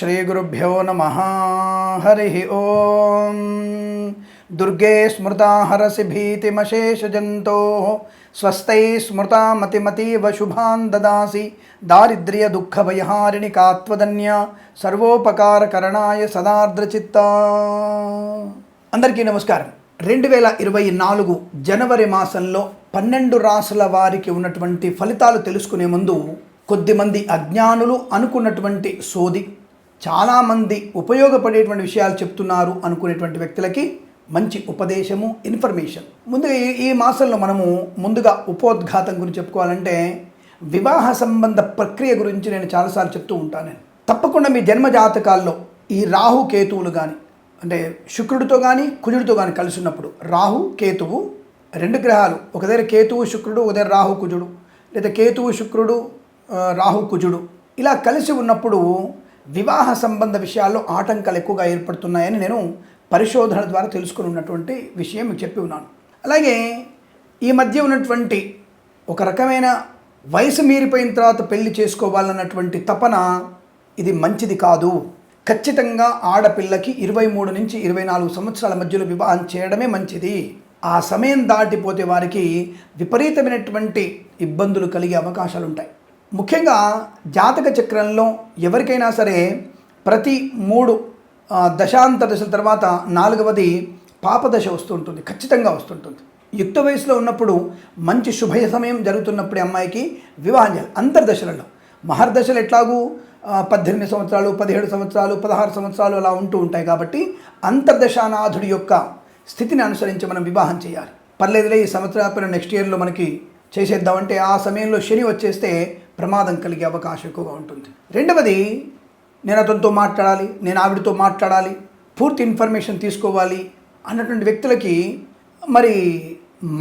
శ్రీగురుభ్యో నమ హరి ఓం దుర్గే స్మృతా హరసి భీతిమశేషజంతో స్వస్థై స్మృతా మతిమతీవ శుభాన్ దదాసి దారిద్ర్య దుఃఖభయహారిణి కాత్వదన్య సర్వోపకారకరణాయ సదార్ద్రచిత్త అందరికీ నమస్కారం. రెండు వేల ఇరవై నాలుగు జనవరి మాసంలో పన్నెండు రాసుల వారికి ఉన్నటువంటి ఫలితాలు తెలుసుకునే ముందు కొద్దిమంది అజ్ఞానులు అనుకున్నటువంటి సోది చాలామంది ఉపయోగపడేటువంటి విషయాలు చెప్తున్నారు అనుకునేటువంటి వ్యక్తులకి మంచి ఉపదేశము ఇన్ఫర్మేషన్. ముందుగా ఈ- మాసంలో మనము ముందుగా ఉపోద్ఘాతం గురించి చెప్పుకోవాలంటే వివాహ సంబంధ ప్రక్రియ గురించి నేను చాలాసార్లు చెప్తూ ఉంటాను. నేను తప్పకుండా మీ జన్మ జాతకాల్లో ఈ రాహు కేతువులు కానీ అంటే శుక్రుడితో కానీ కుజుడితో కానీ కలిసి ఉన్నప్పుడు రాహు కేతువు రెండు గ్రహాలు. ఒక దగ్గర కేతువు శుక్రుడు ఒక దగ్గర రాహు కుజుడు. లేదా కేతువు శుక్రుడు రాహు కుజుడు. ఇలా కలిసి ఉన్నప్పుడు వివాహ సంబంధ విషయాల్లో ఆటంకాలు ఎక్కువగా ఏర్పడుతున్నాయని నేను పరిశోధన ద్వారా తెలుసుకుని ఉన్నటువంటి విషయం మీకు చెప్పి ఉన్నాను. అలాగే ఈ మధ్య ఉన్నటువంటి ఒక రకమైన వయసు మీరిపోయిన తర్వాత పెళ్ళి చేసుకోవాలన్నటువంటి తపన ఇది మంచిది కాదు. ఖచ్చితంగా ఆడపిల్లకి ఇరవై మూడు నుంచి ఇరవై నాలుగు సంవత్సరాల మధ్యలో వివాహం చేయడమే మంచిది. ఆ సమయం దాటిపోతే వారికి విపరీతమైనటువంటి ఇబ్బందులు కలిగే అవకాశాలు ఉంటాయి ముఖ్యంగా జాతక చక్రంలో ఎవరికైనా సరే ప్రతి మూడు దశాంత దశల తర్వాత నాలుగవది పాపదశ వస్తుంటుంది ఖచ్చితంగా వస్తుంటుంది. యుక్త వయసులో ఉన్నప్పుడు మంచి శుభ సమయం జరుగుతున్నప్పుడు అమ్మాయికి వివాహం చేయాలి. అంతర్దశలలో మహర్దశలు ఎట్లాగూ పద్దెనిమిది సంవత్సరాలు పదిహేడు సంవత్సరాలు పదహారు సంవత్సరాలు అలా ఉంటూ ఉంటాయి కాబట్టి అంతర్దశానాథుడి యొక్క స్థితిని అనుసరించి మనం వివాహం చేయాలి. పర్లేదులే ఈ సంవత్సరం నెక్స్ట్ ఇయర్లో మనకి చేసేద్దామంటే ఆ సమయంలో శని వచ్చేస్తే ప్రమాదం కలిగే అవకాశం ఎక్కువగా ఉంటుంది. రెండవది నేను అతనితో మాట్లాడాలి నేను ఆవిడతో మాట్లాడాలి పూర్తి ఇన్ఫర్మేషన్ తీసుకోవాలి అన్నటువంటి వ్యక్తులకి మరి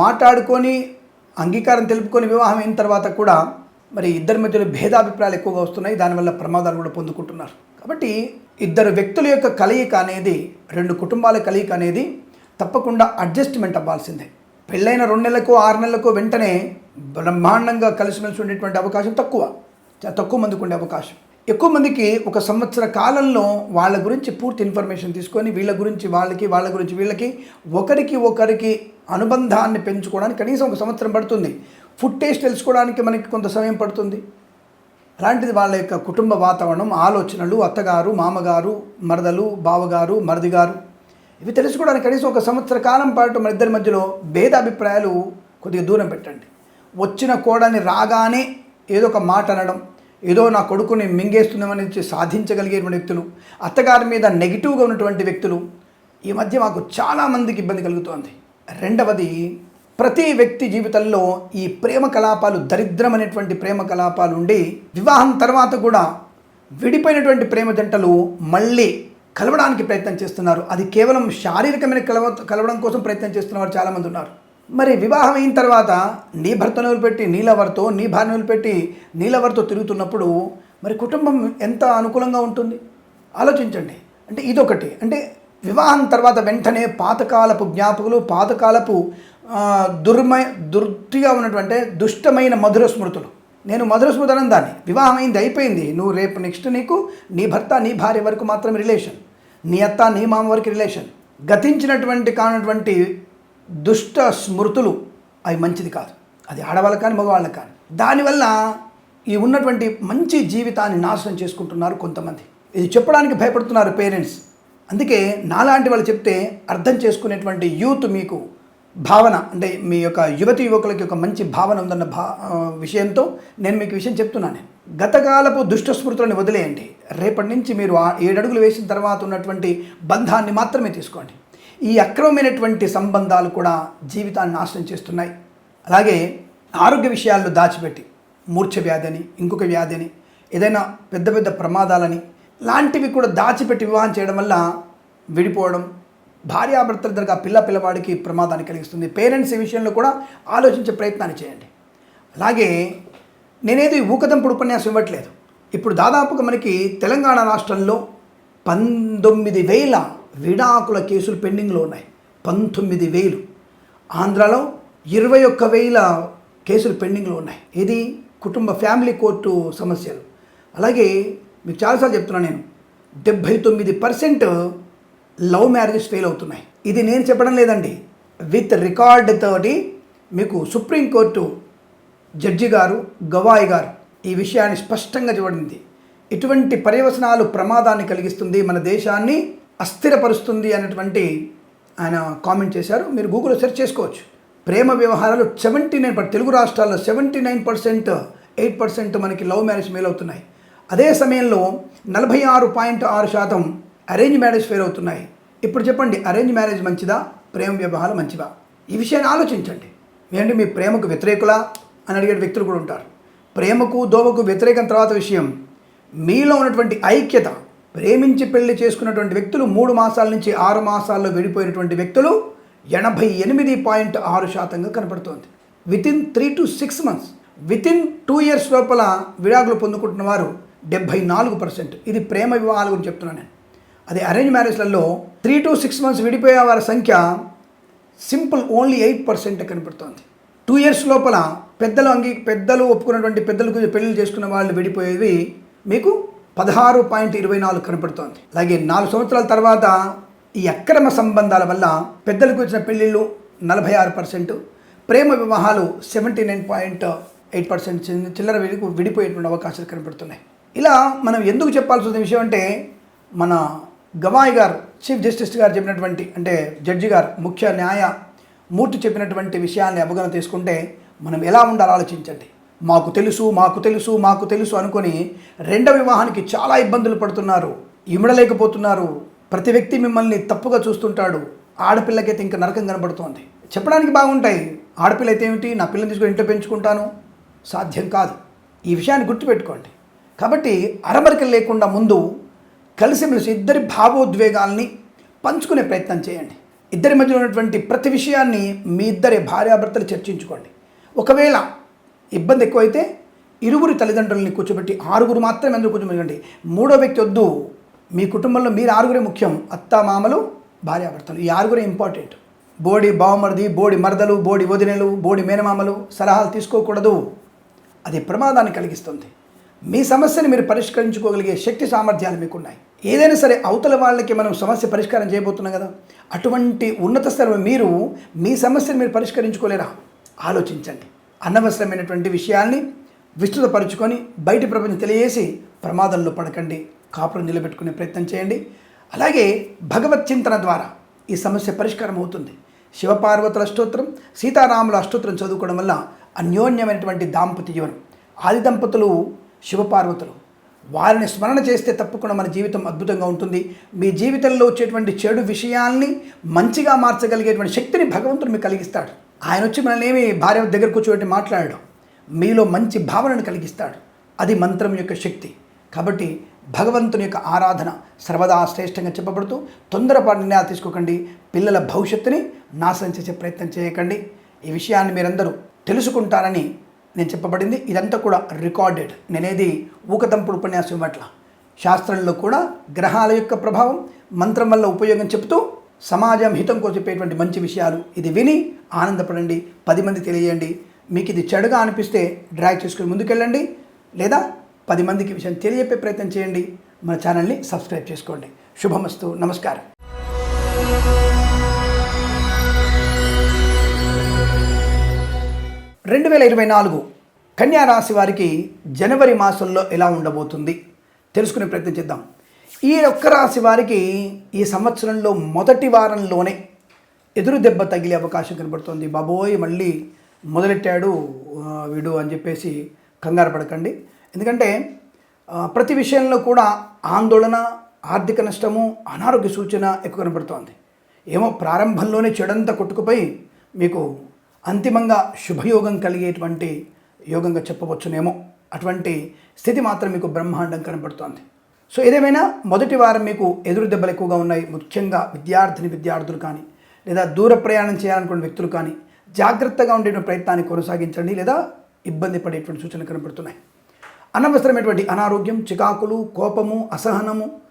మాట్లాడుకొని అంగీకారం తెలుపుకొని వివాహం అయిన తర్వాత కూడా మరి ఇద్దరి మధ్యలో భేదాభిప్రాయాలు ఎక్కువగా వస్తున్నాయి. దానివల్ల ప్రమాదాలు కూడా పొందుకుంటున్నారు. కాబట్టి ఇద్దరు వ్యక్తుల యొక్క కలయిక అనేది రెండు కుటుంబాల కలయిక అనేది తప్పకుండా అడ్జస్ట్మెంట్ అవ్వాల్సిందే. పెళ్ళైన రెండు నెలలకు ఆరు నెలలకు వెంటనే బ్రహ్మాండంగా కలిసిమెలిసి ఉండేటువంటి అవకాశం తక్కువ. తక్కువ మందికి ఉండే అవకాశం. ఎక్కువ మందికి ఒక సంవత్సర కాలంలో వాళ్ళ గురించి పూర్తి ఇన్ఫర్మేషన్ తీసుకొని వీళ్ళ గురించి వాళ్ళకి వాళ్ళ గురించి వీళ్ళకి ఒకరికి ఒకరికి అనుబంధాన్ని పెంచుకోవడానికి కనీసం ఒక సంవత్సరం పడుతుంది. ఫుడ్ టేస్ట్ తెలుసుకోవడానికి మనకి కొంత సమయం పడుతుంది. అలాంటిది వాళ్ళ యొక్క కుటుంబ వాతావరణం ఆలోచనలు అత్తగారు మామగారు మరదలు బావగారు మరదిగారు ఇవి తెలుసుకోవడానికి కనీసం ఒక సంవత్సర కాలం పాటు మన ఇద్దరి మధ్యలో భేదాభిప్రాయాలు కొద్దిగా దూరం పెట్టండి. వచ్చిన కోడని రాగానే ఏదో ఒక మాట అనడం ఏదో నా కొడుకుని మింగేస్తున్నామని సాధించగలిగేటువంటి వ్యక్తులు అత్తగారి మీద నెగిటివ్గా ఉన్నటువంటి వ్యక్తులు ఈ మధ్య మాకు చాలామందికి ఇబ్బంది కలుగుతోంది. రెండవది ప్రతి వ్యక్తి జీవితంలో ఈ ప్రేమ కలాపాలు దరిద్రమైనటువంటి ప్రేమ కలాపాలు ఉండి వివాహం తర్వాత కూడా విడిపోయినటువంటి ప్రేమ జంటలు మళ్ళీ కలవడానికి ప్రయత్నం చేస్తున్నారు. అది కేవలం శారీరకమైన కలవ కలవడం కోసం ప్రయత్నం చేస్తున్నవారు చాలామంది ఉన్నారు. మరి వివాహం అయిన తర్వాత నీ భర్తను వదిలిపెట్టి నీలవర్తో నీ భార్యను వదిలిపెట్టి నీలవర్తో తిరుగుతున్నప్పుడు మరి కుటుంబం ఎంత అనుకూలంగా ఉంటుంది? ఆలోచించండి. అంటే ఇదొకటి. అంటే వివాహం తర్వాత వెంటనే పాతకాలపు జ్ఞాపకులు పాతకాలపు దుర్మయ దుర్తిగా ఉన్నటువంటి దుష్టమైన మధుర స్మృతులు. నేను మధుర స్మృతి అనం దాన్ని. వివాహం అయింది అయిపోయింది. నువ్వు రేపు నెక్స్ట్ నీకు నీ భర్త నీ భార్య వరకు మాత్రమే రిలేషన్ నీ అత్త నీ మామ వరకు రిలేషన్ గతించినటువంటి కానటువంటి దుష్ట స్మృతులు అవి మంచిది కాదు. అది ఆడవాళ్ళకి కానీ మగవాళ్ళకి కానీ. దానివల్ల ఈ ఉన్నటువంటి మంచి జీవితాన్ని నాశనం చేసుకుంటున్నారు కొంతమంది. ఇది చెప్పడానికి భయపడుతున్నారు పేరెంట్స్. అందుకే నాలాంటి వాళ్ళు చెప్తే అర్థం చేసుకునేటువంటి యూత్ మీకు భావన అంటే మీ యొక్క యువతి యువకులకి ఒక మంచి భావన ఉందన్న భా విషయంతో నేను మీకు విషయం చెప్తున్నాను నేను. గతకాలపు దుష్ట స్మృతులను వదిలేయండి. రేపటి నుంచి మీరు ఏడడుగులు ఏడు అడుగులు వేసిన తర్వాత ఉన్నటువంటి బంధాన్ని మాత్రమే తీసుకోండి. ఈ అక్రమమైనటువంటి సంబంధాలు కూడా జీవితాన్ని నాశనం చేస్తున్నాయి. అలాగే ఆరోగ్య విషయాల్లో దాచిపెట్టి మూర్ఛ వ్యాధి అని ఇంకొక వ్యాధి అని ఏదైనా పెద్ద పెద్ద ప్రమాదాలని లాంటివి కూడా దాచిపెట్టి వివాహం చేయడం వల్ల విడిపోవడం భార్యాభర్తల దగ్గర పిల్ల పిల్లవాడికి ప్రమాదాన్ని కలిగిస్తుంది. పేరెంట్స్ ఈ విషయంలో కూడా ఆలోచించే ప్రయత్నాన్ని చేయండి. అలాగే నేనేది ఊకదంపుడు ఉపన్యాసం ఇవ్వట్లేదు. ఇప్పుడు దాదాపుగా మనకి తెలంగాణ రాష్ట్రంలో పంతొమ్మిది వేల విడాకుల కేసులు పెండింగ్లో ఉన్నాయి. పంతొమ్మిది వేలు. ఆంధ్రాలో ఇరవై ఒక్క వేల కేసులు పెండింగ్లో ఉన్నాయి. ఇది కుటుంబ ఫ్యామిలీ కోర్టు సమస్యలు. అలాగే మీకు చాలాసార్లు చెప్తున్నాను నేను. డెబ్భై తొమ్మిది పర్సెంట్ లవ్ మ్యారేజెస్ ఫెయిల్ అవుతున్నాయి. ఇది నేను చెప్పడం లేదండి. విత్ రికార్డ్ తోటి మీకు సుప్రీంకోర్టు జడ్జి గారు గవాయి గారు ఈ విషయాన్ని స్పష్టంగా చూడింది ఇటువంటి పర్యవసనాలు ప్రమాదాన్ని కలిగిస్తుంది మన దేశాన్ని. అస్థిరపరుస్తుంది అనేటువంటి ఆయన కామెంట్ చేశారు. మీరు గూగుల్లో సెర్చ్ చేసుకోవచ్చు. ప్రేమ వ్యవహారాలు సెవెంటీ నైన్ తెలుగు రాష్ట్రాల్లో seventy nine percent eight percent మనకి లవ్ మ్యారేజ్ ఫెయిల్ అవుతున్నాయి అదే సమయంలో నలభై ఆరు పాయింట్ ఆరు శాతం అరేంజ్ మ్యారేజ్ ఫెయిల్ అవుతున్నాయి. ఇప్పుడు చెప్పండి అరేంజ్ మ్యారేజ్ మంచిదా? ప్రేమ వ్యవహారం మంచిదా? ఈ విషయాన్ని ఆలోచించండి. ఏంటి మీ ప్రేమకు వ్యతిరేకులా? అని అడిగే వ్యక్తులు కూడా ఉంటారు. ప్రేమకు దోవకు వ్యతిరేకం తర్వాత విషయం మీలో ఉన్నటువంటి ఐక్యత ప్రేమించి పెళ్ళి చేసుకున్నటువంటి వ్యక్తులు మూడు మాసాల నుంచి ఆరు మాసాల్లో విడిపోయినటువంటి వ్యక్తులు ఎనభై ఎనిమిది పాయింట్ ఆరు శాతంగా కనపడుతోంది. Within three to six months within two years లోపల విడాకులు పొందుకుంటున్న వారు డెబ్భై నాలుగు పర్సెంట్. ఇది ప్రేమ వివాహాల గురించి చెప్తున్నాను నేను. అదే అరేంజ్ మ్యారేజ్లలో త్రీ టు సిక్స్ మంత్స్ విడిపోయే వారి సంఖ్య సింపుల్ ఓన్లీ ఎయిట్ పర్సెంట్ కనపడుతోంది. టూ ఇయర్స్ లోపల పెద్దలు అంగీ పెద్దలు ఒప్పుకున్నటువంటి పెద్దలకు పెళ్ళిళ్ళు చేసుకున్న వాళ్ళు విడిపోయేవి మీకు పదహారు పాయింట్ ఇరవై నాలుగు కనపడుతోంది. అలాగే నాలుగు సంవత్సరాల తర్వాత ఈ అక్రమ సంబంధాల వల్ల పెద్దలకు వచ్చిన పెళ్ళిళ్ళు నలభై ఆరు పర్సెంట్ ప్రేమ వివాహాలు seventy nine point eight percent చిల్లర విడి విడిపోయేటువంటి అవకాశాలు కనపడుతున్నాయి. ఇలా మనం ఎందుకు చెప్పాల్సిన విషయం అంటే మన గవాయి గారు చీఫ్ జస్టిస్ గారు చెప్పినటువంటి అంటే జడ్జి గారు ముఖ్య న్యాయ మూర్తి చెప్పినటువంటి విషయాన్ని అవగాహన తీసుకుంటే మనం ఎలా ఉండాలో ఆలోచించండి. మాకు తెలుసు మాకు తెలుసు మాకు తెలుసు అనుకొని రెండవ వివాహానికి చాలా ఇబ్బందులు పడుతున్నారు. ఇమడలేకపోతున్నారు. ప్రతి వ్యక్తి మిమ్మల్ని తప్పుగా చూస్తుంటాడు. ఆడపిల్లకైతే ఇంకా నరకం కనబడుతోంది. చెప్పడానికి బాగుంటాయి. ఆడపిల్ల అయితే ఏమిటి? నా పిల్లని తీసుకొని ఇంట్లో పెంచుకుంటాను. సాధ్యం కాదు. ఈ విషయాన్ని గుర్తుపెట్టుకోండి. కాబట్టి అరమరికలు లేకుండా ముందు కలిసిమెలిసి ఇద్దరి భావోద్వేగాల్ని పంచుకునే ప్రయత్నం చేయండి. ఇద్దరి మధ్యలో ఉన్నటువంటి ప్రతి విషయాన్ని మీ ఇద్దరి భార్యాభర్తలు చర్చించుకోండి. ఒకవేళ ఇబ్బంది ఎక్కువైతే ఇరువురి తల్లిదండ్రులని కూర్చోబెట్టి ఆరుగురు మాత్రమే ఎందుకు కూర్చోబెట్టండి మూడో వ్యక్తి వద్దు. మీ కుటుంబంలో మీరు ఆరుగురే ముఖ్యం. అత్త మామలు భార్యాభర్తలు. ఈ ఆరుగురే ఇంపార్టెంట్. బోడి బావమరిది బోడి మరదలు బోడి వదినలు బోడి మేనమామలు సలహాలు తీసుకోకూడదు. అది ప్రమాదాన్ని కలిగిస్తుంది. మీ సమస్యని మీరు పరిష్కరించుకోగలిగే శక్తి సామర్థ్యాలు మీకున్నాయి. ఏదైనా సరే అవతల వాళ్ళకి మనం సమస్య పరిష్కారం చేయబోతున్నాం కదా. అటువంటి ఉన్నత స్థలం మీరు మీ సమస్యను మీరు పరిష్కరించుకోలేరా? ఆలోచించండి. అనవసరమైనటువంటి విషయాల్ని విస్తృతపరుచుకొని బయటి ప్రపంచం తెలియజేసి ప్రమాదంలో పడకండి కాపురం నిలబెట్టుకునే ప్రయత్నం చేయండి. అలాగే భగవత్ చింతన ద్వారా ఈ సమస్య పరిష్కారం అవుతుంది. శివపార్వతుల అష్టోత్తరం సీతారాముల అష్టోత్తరం చదువుకోవడం వల్ల అన్యోన్యమైనటువంటి దాంపత్య జీవనం. ఆది దంపతులు శివపార్వతులు. వారిని స్మరణ చేస్తే తప్పకుండా మన జీవితం అద్భుతంగా ఉంటుంది. మీ జీవితంలో వచ్చేటువంటి చెడు విషయాల్ని మంచిగా మార్చగలిగేటువంటి శక్తిని భగవంతుడు మీకు కలిగిస్తాడు. ఆయన వచ్చి మనల్ని ఏమి భార్య దగ్గర కూర్చోబెట్టి మాట్లాడడం. మీలో మంచి భావనను కలిగిస్తాడు. అది మంత్రం యొక్క శక్తి. కాబట్టి భగవంతుని యొక్క ఆరాధన సర్వదా శ్రేష్టంగా చెప్పబడుతూ తొందరపాటు నిర్ణయాలు తీసుకోకండి. పిల్లల భవిష్యత్తుని నాశనం చేసే ప్రయత్నం చేయకండి. ఈ విషయాన్ని మీరందరూ తెలుసుకుంటారని నేను చెప్పబడింది. ఇదంతా కూడా రికార్డెడ్. నేనేది ఊకతంపుడు ఉపన్యాసం ఇవ్వట్ల. శాస్త్రంలో కూడా గ్రహాల యొక్క ప్రభావం మంత్రం వల్ల ఉపయోగం చెప్తూ సమాజం హితం కోసం చెప్పేటువంటి మంచి విషయాలు ఇది విని ఆనందపడండి పది మంది తెలియజేయండి. మీకు ఇది చెడుగా అనిపిస్తే డ్రాగ్ చేసుకుని ముందుకెళ్ళండి. లేదా పది మందికి విషయం తెలియజెప్పే ప్రయత్నం చేయండి. మన ఛానల్ని సబ్స్క్రైబ్ చేసుకోండి. శుభమస్తు. నమస్కారం. రెండు వేల ఇరవై నాలుగు కన్యా రాశి వారికి జనవరి మాసంలో ఎలా ఉండబోతుంది? తెలుసుకునే ప్రయత్నం చేద్దాం. ఈ ఒక్క రాశి వారికి ఈ సంవత్సరంలో మొదటి వారంలోనే ఎదురు దెబ్బ తగిలే అవకాశం కనబడుతోంది. బాబోయ్ మళ్ళీ మొదలెట్టాడు వీడు అని చెప్పేసి కంగారు పడకండి. ఎందుకంటే ప్రతి విషయంలో కూడా ఆందోళన ఆర్థిక నష్టము అనారోగ్య సూచన ఎక్కువ కనబడుతోంది. ఏమో ప్రారంభంలోనే చెడంతా కొట్టుకుపోయి మీకు అంతిమంగా శుభయోగం కలిగేటువంటి యోగంగా చెప్పవచ్చునేమో. అటువంటి స్థితి మాత్రం మీకు బ్రహ్మాండం కనబడుతోంది. సో ఏదేమైనా మొదటి వారం మీకు ఎదురు దెబ్బలు ఎక్కువగా ఉన్నాయి. ముఖ్యంగా విద్యార్థిని విద్యార్థులు కానీ. లేదా దూర ప్రయాణం చేయాలనుకున్న వ్యక్తులు కానీ జాగ్రత్తగా ఉండేటువంటి ప్రయత్నాన్ని కొనసాగించండి లేదా ఇబ్బంది పడేటువంటి సూచనలు కనబడుతున్నాయి. అనవసరమైనటువంటి అనారోగ్యం చికాకులు కోపము అసహనము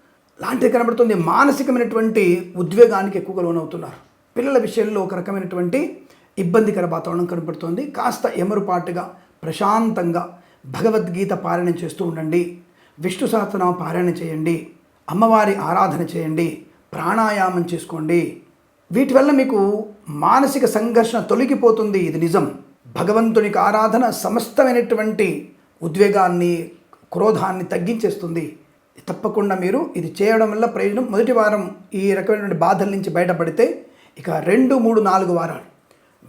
లాంటివి కనబడుతుంది. మానసికమైనటువంటి ఉద్వేగానికి ఎక్కువగా లోనవుతున్నారు. పిల్లల విషయంలో ఒక రకమైనటువంటి ఇబ్బందికర వాతావరణం కనబడుతోంది. కాస్త ఎమరుపాటుగా ప్రశాంతంగా భగవద్గీత పారాయణం చేస్తూ ఉండండి. విష్ణు సహస్రనామ పారాయణ చేయండి. అమ్మవారి ఆరాధన చేయండి. ప్రాణాయామం చేసుకోండి. వీటి వల్ల మీకు మానసిక సంఘర్షణ తొలగిపోతుంది. ఇది నిజం. భగవంతునికి ఆరాధన సమస్తమైనటువంటి ఉద్వేగాన్ని క్రోధాన్ని తగ్గించేస్తుంది. తప్పకుండా మీరు ఇది చేయడం వల్ల ప్రయోజనం. మొదటి వారం ఈ రకమైనటువంటి బాధల నుంచి బయటపడితే ఇక రెండు మూడు నాలుగు వారాలు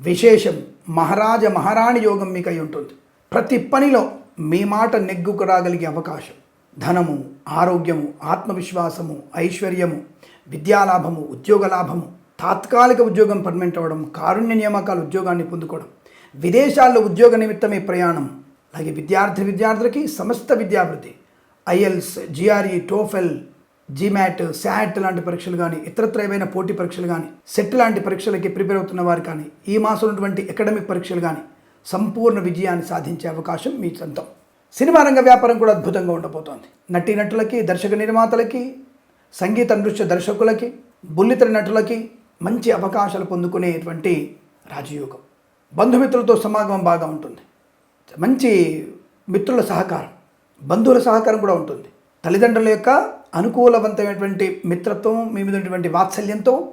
విశేషం. మహారాజ మహారాణి యోగం మీకు అయి ఉంటుంది. ప్రతి పనిలో మీ మాట నెగ్గుకు రాగలిగే అవకాశం. ధనము ఆరోగ్యము ఆత్మవిశ్వాసము ఐశ్వర్యము విద్యాలాభము ఉద్యోగ లాభము తాత్కాలిక ఉద్యోగం పర్మనెంట్ అవ్వడం కారుణ్య నియామకాల ఉద్యోగాన్ని పొందుకోవడం విదేశాల్లో ఉద్యోగ నిమిత్తమే ప్రయాణం అలాగే విద్యార్థి విద్యార్థులకి సమస్త విద్యాభివృద్ధి IELTS GRE TOEFL GMAT SAT లాంటి పరీక్షలు కానీ ఇతరత్ర ఏవైనా పోటీ పరీక్షలు కానీ సెట్ లాంటి పరీక్షలకి ప్రిపేర్ అవుతున్న వారు కానీ ఈ మాసం ఉన్నటువంటి అకాడమిక్ పరీక్షలు కానీ సంపూర్ణ విజయాన్ని సాధించే అవకాశం మీ సొంతం. సినిమా రంగ వ్యాపారం కూడా అద్భుతంగా ఉండబోతోంది. నటీనటులకి దర్శక నిర్మాతలకి సంగీత నృత్య దర్శకులకి బుల్లితెర నటులకి మంచి అవకాశాలు పొందుకునేటువంటి రాజయోగం. బంధుమిత్రులతో సమాగమం బాగా ఉంటుంది. మంచి మిత్రుల సహకారం బంధువుల సహకారం కూడా ఉంటుంది. తల్లిదండ్రుల యొక్క అనుకూలవంతమైనటువంటి మిత్రత్వం మీ మీద ఉన్నటువంటి వాత్సల్యంతో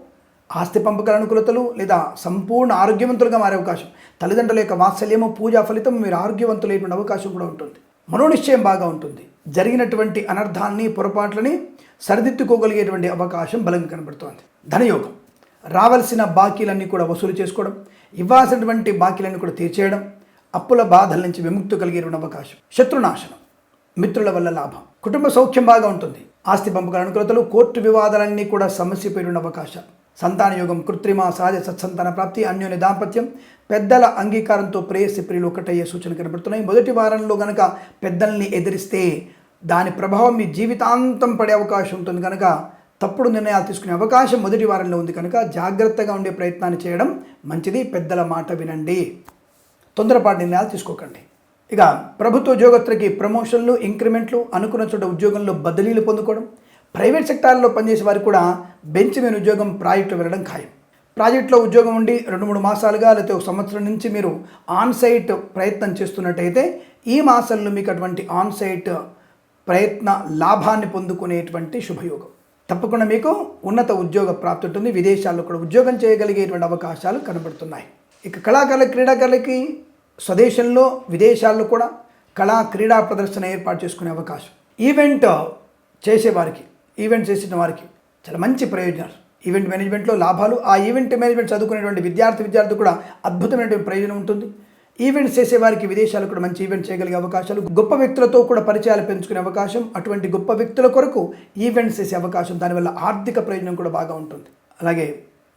ఆస్తి పంపకాల అనుకూలతలు లేదా సంపూర్ణ ఆరోగ్యవంతులుగా మారే అవకాశం. తల్లిదండ్రుల యొక్క వాత్సల్యము పూజా ఫలితం మీరు ఆరోగ్యవంతులైనటువంటి అవకాశం కూడా ఉంటుంది. మనోనిశ్చయం బాగా ఉంటుంది. జరిగినటువంటి అనర్థాన్ని పొరపాట్లని సరిదిద్దుకోగలిగేటువంటి అవకాశం బలంగా కనబడుతోంది. ధనయోగం. రావాల్సిన బాకీలన్నీ కూడా వసూలు చేసుకోవడం ఇవ్వాల్సినటువంటి బాకీలన్నీ కూడా తీర్చేయడం అప్పుల బాధల నుంచి విముక్తి కలిగే అవకాశం. శత్రునాశనం మిత్రుల వల్ల లాభం. కుటుంబ సౌఖ్యం బాగా ఉంటుంది. ఆస్తి పంపకాల అనుకూలతలు కోర్టు వివాదాలన్నీ కూడా సమస్యపోయిన అవకాశం. సంతాన యోగం కృత్రిమ సహజ సత్సంతాన ప్రాప్తి అన్యోన్య దాంపత్యం పెద్దల అంగీకారంతో ప్రేయసి ప్రియులు ఒకటయ్యే సూచన కనబడుతున్నాయి. మొదటి వారంలో గనక పెద్దల్ని ఎదిరిస్తే దాని ప్రభావం మీ జీవితాంతం పడే అవకాశం ఉంటుంది. కనుక తప్పుడు నిర్ణయాలు తీసుకునే అవకాశం మొదటి వారంలో ఉంది కనుక జాగ్రత్తగా ఉండే ప్రయత్నాన్ని చేయడం మంచిది. పెద్దల మాట వినండి. తొందరపాటు నిర్ణయాలు తీసుకోకండి. ఇక ప్రభుత్వ ఉద్యోగస్తులకి ప్రమోషన్లు ఇంక్రిమెంట్లు అనుకున్న చోట ఉద్యోగంలో బదిలీలు పొందుకోవడం ప్రైవేట్ సెక్టార్లో పనిచేసే వారికి కూడా బెంచ్ మీద ఉద్యోగం ప్రాజెక్టు వెళ్ళడం ఖాయం. ప్రాజెక్టులో ఉద్యోగం ఉండి రెండు మూడు మాసాలుగా లేకపోతే ఒక సంవత్సరం నుంచి మీరు ఆన్ సైట్ ప్రయత్నం చేస్తున్నట్టయితే ఈ మాసంలో మీకు అటువంటి ఆన్ సైట్ ప్రయత్న లాభాన్ని పొందుకునేటువంటి శుభయోగం. తప్పకుండా మీకు ఉన్నత ఉద్యోగ ప్రాప్తి ఉంటుంది. విదేశాల్లో కూడా ఉద్యోగం చేయగలిగేటువంటి అవకాశాలు కనబడుతున్నాయి. ఇక కళాకారుల క్రీడాకారులకి స్వదేశంలో విదేశాల్లో కూడా కళా క్రీడా ప్రదర్శన ఏర్పాటు చేసుకునే అవకాశం. ఈవెంట్ చేసేవారికి ఈవెంట్ చేసిన వారికి చాలా మంచి ప్రయోజనాలు. ఈవెంట్ మేనేజ్మెంట్లో లాభాలు ఆ ఈవెంట్ మేనేజ్మెంట్ చదువుకునేటువంటి విద్యార్థి విద్యార్థి కూడా అద్భుతమైనటువంటి ప్రయోజనం ఉంటుంది. ఈవెంట్స్ చేసేవారికి విదేశాలు కూడా మంచి ఈవెంట్ చేయగలిగే అవకాశాలు గొప్ప వ్యక్తులతో కూడా పరిచయాలు పెంచుకునే అవకాశం అటువంటి గొప్ప వ్యక్తుల కొరకు ఈవెంట్స్ చేసే అవకాశం దానివల్ల ఆర్థిక ప్రయోజనం కూడా బాగా ఉంటుంది. అలాగే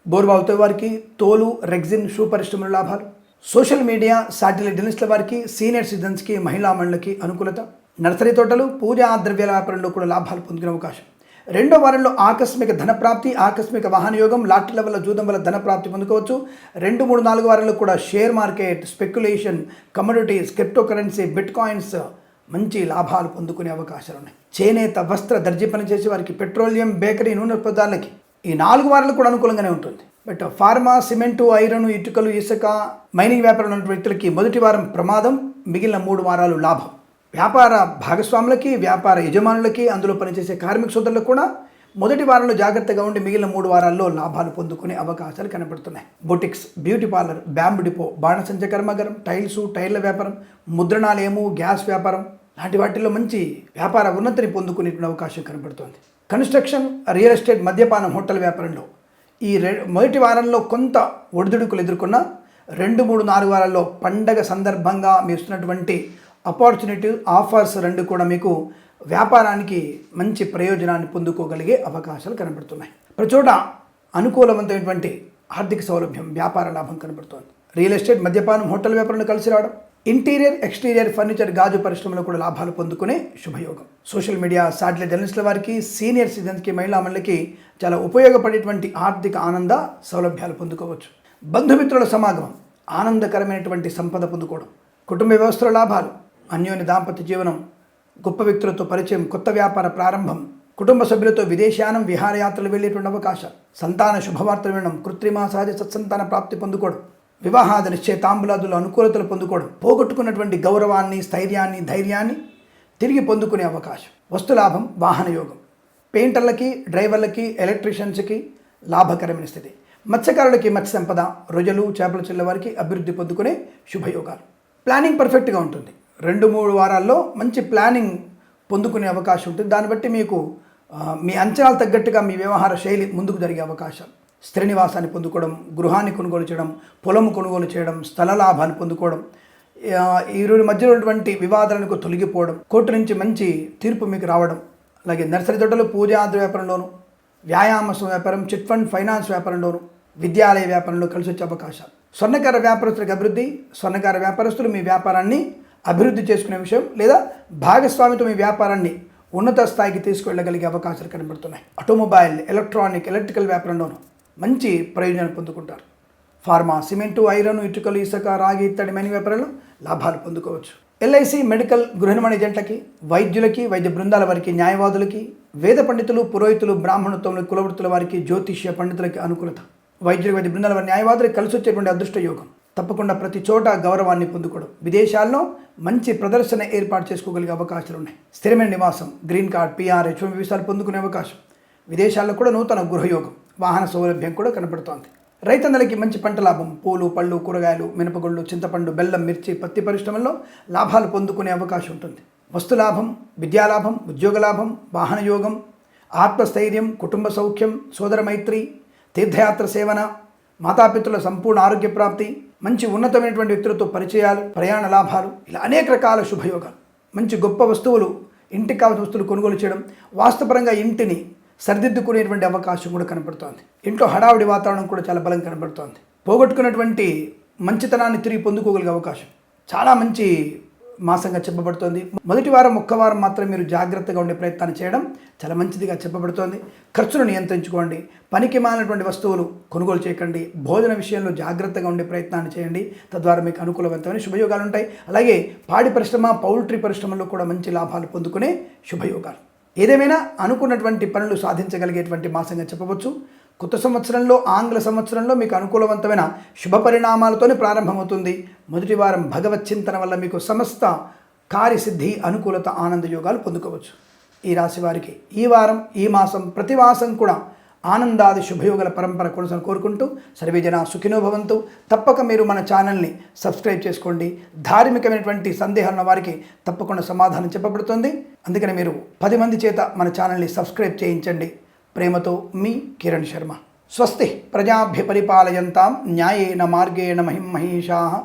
బోర్బావుతో వారికి తోలు రెగ్జిన్ షూ పరిశ్రమల లాభాలు. సోషల్ మీడియా శాటిలైట్ జర్నలిస్టుల వారికి సీనియర్ సిటిజన్స్కి మహిళా మండలికి అనుకూలత. నర్సరీ తోటలు పూజా ద్రవ్యాల వ్యాపారంలో కూడా లాభాలు పొందుకునే అవకాశం. రెండో వారంలో ఆకస్మిక ధనప్రాప్తి ఆకస్మిక వాహనయోగం లాటరీల వల్ల జూదం వల్ల ధనప్రాప్తి పొందుకోవచ్చు. రెండు మూడు నాలుగు వారాల్లో కూడా share market speculation commodities crypto currency bitcoins మంచి లాభాలు పొందుకునే అవకాశాలు ఉన్నాయి. చేనేత వస్త్ర దర్జీ పనిచేసే వారికి పెట్రోలియం బేకరీ నూనె పదార్థాలకి ఈ నాలుగు వారాలు కూడా అనుకూలంగానే ఉంటుంది. బట్ ఫార్మా సిమెంటు ఐరన్ ఇటుకలు ఇసుక మైనింగ్ వ్యాపారం ఉన్న వ్యక్తులకి మొదటి వారం ప్రమాదం మిగిలిన మూడు వారాలు లాభం. వ్యాపార భాగస్వాములకి వ్యాపార యజమానులకి అందులో పనిచేసే కార్మిక సోదరులకు కూడా మొదటి వారంలో జాగ్రత్తగా ఉండి మిగిలిన మూడు వారాల్లో లాభాలు పొందుకునే అవకాశాలు కనబడుతున్నాయి. Boutiques beauty parlour bamboo depot బాణసంచ కర్మాగారం టైల్స్ టైర్ల వ్యాపారం ముద్రణాలయము గ్యాస్ వ్యాపారం లాంటి వాటిల్లో మంచి వ్యాపార ఉన్నతిని పొందుకునేటువంటి అవకాశం కనబడుతోంది. కన్స్ట్రక్షన్ రియల్ ఎస్టేట్ మద్యపానం హోటల్ వ్యాపారంలో ఈ రె మొదటి వారంలో కొంత ఒడిదుడుకులు ఎదుర్కొన్న రెండు మూడు నాలుగు వారాల్లో పండగ సందర్భంగా మీ ఇస్తున్నటువంటి ఆపర్చునిటీ ఆఫర్స్ రెండు కూడా మీకు వ్యాపారానికి మంచి ప్రయోజనాన్ని పొందుకోగలిగే అవకాశాలు కనబడుతున్నాయి. ప్రచోట అనుకూలవంతమైనటువంటి ఆర్థిక సౌలభ్యం వ్యాపార లాభం కనబడుతోంది. రియల్ ఎస్టేట్ మద్యపానం హోటల్ వ్యాపారంలో కలిసి రావడం. ఇంటీరియర్ ఎక్స్టీరియర్ ఫర్నిచర్ గాజు పరిశ్రమలో కూడా లాభాలు పొందుకునే శుభయోగం. సోషల్ మీడియా సాటిలైట్ జర్నలిస్టుల వారికి సీనియర్ సిటిజన్స్కి మహిళా మండలికి చాలా ఉపయోగపడేటువంటి ఆర్థిక ఆనంద సౌలభ్యాలు పొందుకోవచ్చు. బంధుమిత్రుల సమాగమం ఆనందకరమైనటువంటి సంపద పొందుకోవడం. కుటుంబ వ్యవస్థల లాభాలు అన్యోన్య దాంపత్య జీవనం గొప్ప వ్యక్తులతో పరిచయం కొత్త వ్యాపార ప్రారంభం కుటుంబ సభ్యులతో విదేశానం విహారయాత్రలు వెళ్ళేటువంటి అవకాశం సంతాన శుభవార్తలు వినడం కృత్రిమ సహజ సత్సంతాన ప్రాప్తి పొందుకోవడం వివాహాద నిశ్చయితాంబులాదులు అనుకూలతలు పొందుకోవడం పోగొట్టుకున్నటువంటి గౌరవాన్ని స్థైర్యాన్ని ధైర్యాన్ని తిరిగి పొందుకునే అవకాశం. వస్తులాభం వాహన యోగం. పెయింటర్లకి డ్రైవర్లకి ఎలక్ట్రీషియన్స్కి లాభకరమైన స్థితి. మత్స్యకారులకి మత్స్య సంపద రొయ్యలు చేపల చిల్ల వారికి అభివృద్ధి పొందుకునే శుభయోగాలు. ప్లానింగ్ పర్ఫెక్ట్గా ఉంటుంది. రెండు మూడు వారాల్లో మంచి ప్లానింగ్ పొందుకునే అవకాశం ఉంటుంది. దాన్ని బట్టి మీకు మీ అంచనాలు తగ్గట్టుగా మీ వ్యవహార శైలి ముందుకు జరిగే అవకాశాలు శ్రీనివాసాన్ని పొందుకోవడం గృహాన్ని కొనుగోలు చేయడం పొలం కొనుగోలు చేయడం స్థల లాభాన్ని పొందుకోవడం ఆ, ఈ రోజు మధ్యలో ఉన్నటువంటి వివాదాలకు తొలగిపోవడం కోర్టు నుంచి మంచి తీర్పు మీకు రావడం అలాగే నర్సరీ తోటలు పూజాద్ర వ్యాపారంలోను వ్యాయామ వ్యాపారం చిట్ ఫండ్ ఫైనాన్స్ వ్యాపారంలోను విద్యాలయ వ్యాపారంలో కలిసి వచ్చే అవకాశాలు. స్వర్ణకార వ్యాపారస్తులకు అభివృద్ధి స్వర్ణకార వ్యాపారస్తులు మీ వ్యాపారాన్ని అభివృద్ధి చేసుకునే విషయం లేదా భాగస్వామితో మీ వ్యాపారాన్ని ఉన్నత స్థాయికి తీసుకువెళ్ళగలిగే అవకాశాలు కనబడుతున్నాయి. ఆటోమొబైల్ ఎలక్ట్రానిక్ ఎలక్ట్రికల్ వ్యాపారంలోనూ మంచి ప్రయోజనాలు పొందుకుంటారు. ఫార్మా సిమెంటు ఐరన్ ఇటుకలు ఇసుక రాగి ఇత్తడి మైన వ్యాపారంలో లాభాలు పొందుకోవచ్చు. ఎల్ఐసి మెడికల్ గృహనిర్మాణ ఏజెంట్లకి వైద్యులకి వైద్య బృందాల వారికి న్యాయవాదులకి వేద పండితులు పురోహితులు బ్రాహ్మణత్వములు కులవృత్తుల వారికి జ్యోతిష్య పండితులకి అనుకూలత. వైద్యులు వైద్య బృందాల వారి న్యాయవాదులకు కలిసి వచ్చేటువంటి అదృష్ట యోగం తప్పకుండా ప్రతి చోట గౌరవాన్ని పొందుకోవడం విదేశాల్లో మంచి ప్రదర్శన ఏర్పాటు చేసుకోగలిగే అవకాశాలు ఉన్నాయి స్థిరమైన నివాసం గ్రీన్ కార్డ్ పిఆర్ హెచ్ వీసాలు పొందుకునే అవకాశం. విదేశాల్లో కూడా నూతన గృహయోగం వాహన సౌలభ్యం కూడా కనపడుతోంది. రైతన్నలకి మంచి పంట లాభం పూలు పళ్ళు కూరగాయలు మినపగుళ్ళు చింతపండు బెల్లం మిర్చి పత్తి పరిశ్రమల్లో లాభాలు పొందుకునే అవకాశం ఉంటుంది. వస్తు లాభం విద్యా ఉద్యోగ లాభం వాహన యోగం ఆత్మస్థైర్యం కుటుంబ సౌఖ్యం సోదర మైత్రి తీర్థయాత్ర సేవన మాతాపితృల సంపూర్ణ ఆరోగ్య ప్రాప్తి మంచి ఉన్నతమైనటువంటి వ్యక్తులతో పరిచయాలు ప్రయాణ లాభాలు ఇలా అనేక రకాల శుభయోగాలు. మంచి గొప్ప వస్తువులు ఇంటికి కావాల్సిన వస్తువులు కొనుగోలు చేయడం వాస్తవపరంగా ఇంటిని సరిదిద్దుకునేటువంటి అవకాశం కూడా కనపడుతోంది. ఇంట్లో హడావుడి వాతావరణం కూడా చాలా బలం కనబడుతోంది పోగొట్టుకున్నటువంటి మంచితనాన్ని తిరిగి పొందుకోగలిగే అవకాశం. చాలా మంచి మాసంగా చెప్పబడుతోంది. మొదటి వారం ఒక్క వారం మాత్రం మీరు జాగ్రత్తగా ఉండే ప్రయత్నాన్ని చేయడం చాలా మంచిదిగా చెప్పబడుతోంది. ఖర్చును నియంత్రించుకోండి. పనికి మానటువంటి వస్తువులు కొనుగోలు చేయకండి. భోజన విషయంలో జాగ్రత్తగా ఉండే ప్రయత్నాన్ని చేయండి. తద్వారా మీకు అనుకూలవంతమైన శుభయోగాలు ఉంటాయి. అలాగే పాడి పరిశ్రమ పౌల్ట్రీ పరిశ్రమలో కూడా మంచి లాభాలు పొందుకునే శుభయోగాలు. ఏదేమైనా అనుకున్నటువంటి పనులు సాధించగలిగేటువంటి మాసంగా చెప్పవచ్చు. కొత్త సంవత్సరంలో ఆంగ్ల సంవత్సరంలో మీకు అనుకూలవంతమైన శుభ పరిణామాలతోనే ప్రారంభమవుతుంది. మొదటి వారం భగవత్ చింతన వల్ల మీకు సమస్త కార్యసిద్ధి అనుకూలత ఆనంద యోగాలు పొందుకోవచ్చు. ఈ రాశి వారికి ఈ వారం ఈ మాసం ప్రతి మాసం కూడా ఆనందాది శుభయోగాల పరంపర కొనసాగి కోరుకుంటూ సర్వేజన సుఖినో భవంతు. తప్పక మీరు మన ఛానల్ని సబ్స్క్రైబ్ చేసుకోండి. ధార్మికమైనటువంటి సందేహాలను వారికి తప్పకుండా సమాధానం చెప్పబడుతుంది. అందుకని మీరు పది మంది చేత మన ఛానల్ని సబ్స్క్రైబ్ చేయించండి. ప్రేమతో మీ కిరణ్ శర్మ. స్వస్తి ప్రజాభ్య పరిపాలయంతాం న్యాయేన మార్గేణ మహిం మహిషా.